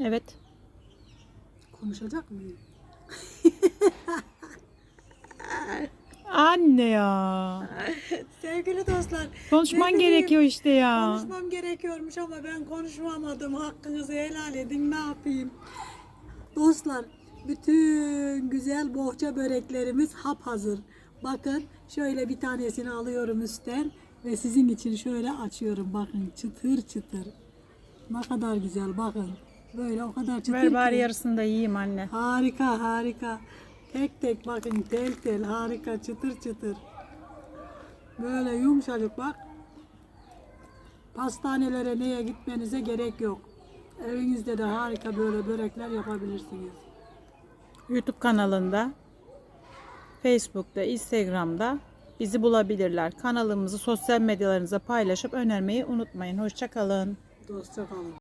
Evet. Konuşacak mıyım? Anne ya. Sevgili dostlar. Konuşman ne gerekiyor işte ya. Konuşmam gerekiyormuş ama ben konuşamadım. Hakkınızı helal edin. Ne yapayım? Dostlar, bütün güzel bohça böreklerimiz hap hazır. Bakın şöyle bir tanesini alıyorum üstten ve sizin için şöyle açıyorum. Bakın çıtır çıtır. Ne kadar güzel bakın. Böyle o kadar çıtır Ver bari ki. yarısını da yiyeyim anne. Harika harika. Tek tek bakın tel tel harika çıtır çıtır. Böyle yumuşacık bak. Pastanelere neye gitmenize gerek yok. Evinizde de harika böyle börekler yapabilirsiniz. YouTube kanalında, Facebook'ta, Instagram'da bizi bulabilirler. Kanalımızı sosyal medyalarınıza paylaşıp önermeyi unutmayın. Hoşçakalın. Dostça kalın.